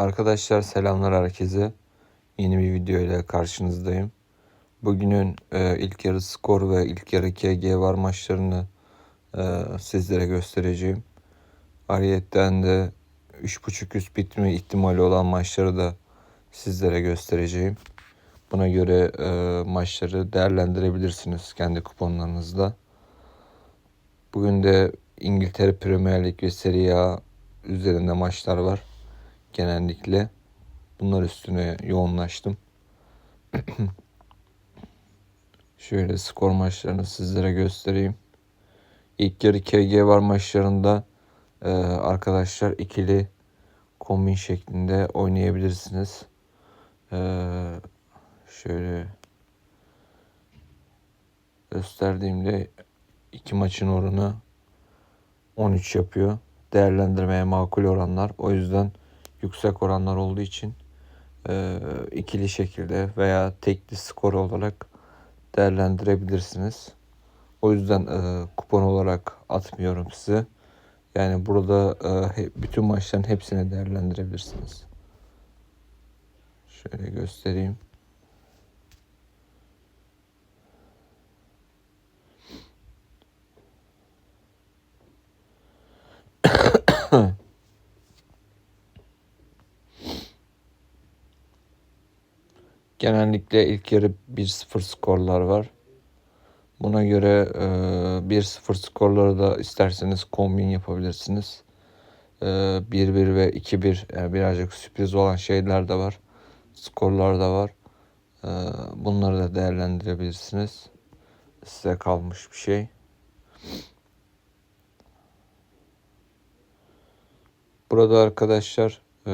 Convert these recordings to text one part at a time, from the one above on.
Arkadaşlar selamlar herkese. Yeni bir video ile karşınızdayım. Bugünün e, ilk yarı skor ve ilk yarı KG var maçlarını e, sizlere göstereceğim. Ariyetten de 3.5 üst bitme ihtimali olan maçları da sizlere göstereceğim. Buna göre e, maçları değerlendirebilirsiniz kendi kuponlarınızla. Bugün de İngiltere Premier Lig ve Serie A üzerinde maçlar var genellikle. Bunlar üstüne yoğunlaştım. Şöyle skor maçlarını sizlere göstereyim. İlk yarı KG var maçlarında e, arkadaşlar ikili kombin şeklinde oynayabilirsiniz. E, şöyle gösterdiğimde iki maçın oranı 13 yapıyor. Değerlendirmeye makul oranlar. O yüzden yüksek oranlar olduğu için e, ikili şekilde veya tekli skor olarak değerlendirebilirsiniz. O yüzden e, kupon olarak atmıyorum size. Yani burada e, bütün maçların hepsini değerlendirebilirsiniz. Şöyle göstereyim. Genellikle ilk yarı 1-0 skorlar var. Buna göre e, 1-0 skorları da isterseniz kombin yapabilirsiniz. E, 1-1 ve 2-1 yani birazcık sürpriz olan şeyler de var. Skorlar da var. E, bunları da değerlendirebilirsiniz. Size kalmış bir şey. Burada arkadaşlar e,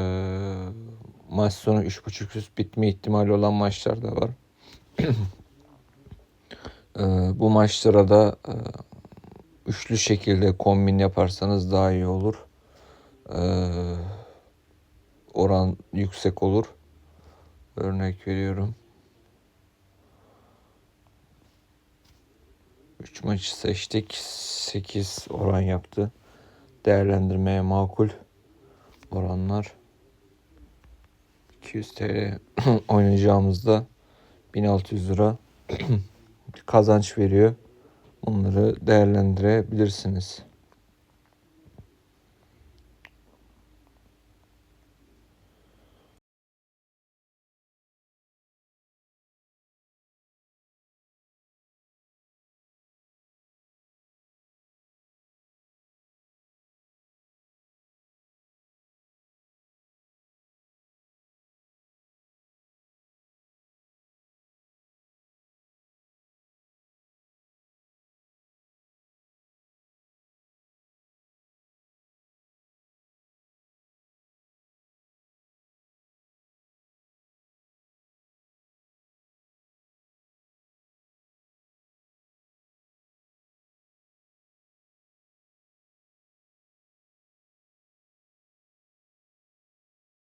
maç sonu 3.5 üst bitme ihtimali olan maçlar da var. E, bu maçlara da e, üçlü şekilde kombin yaparsanız daha iyi olur. E, oran yüksek olur. Örnek veriyorum. 3 maçı seçtik. 8 oran yaptı. Değerlendirmeye makul oranlar. 200 TL oynayacağımızda 1600 lira kazanç veriyor. Bunları değerlendirebilirsiniz.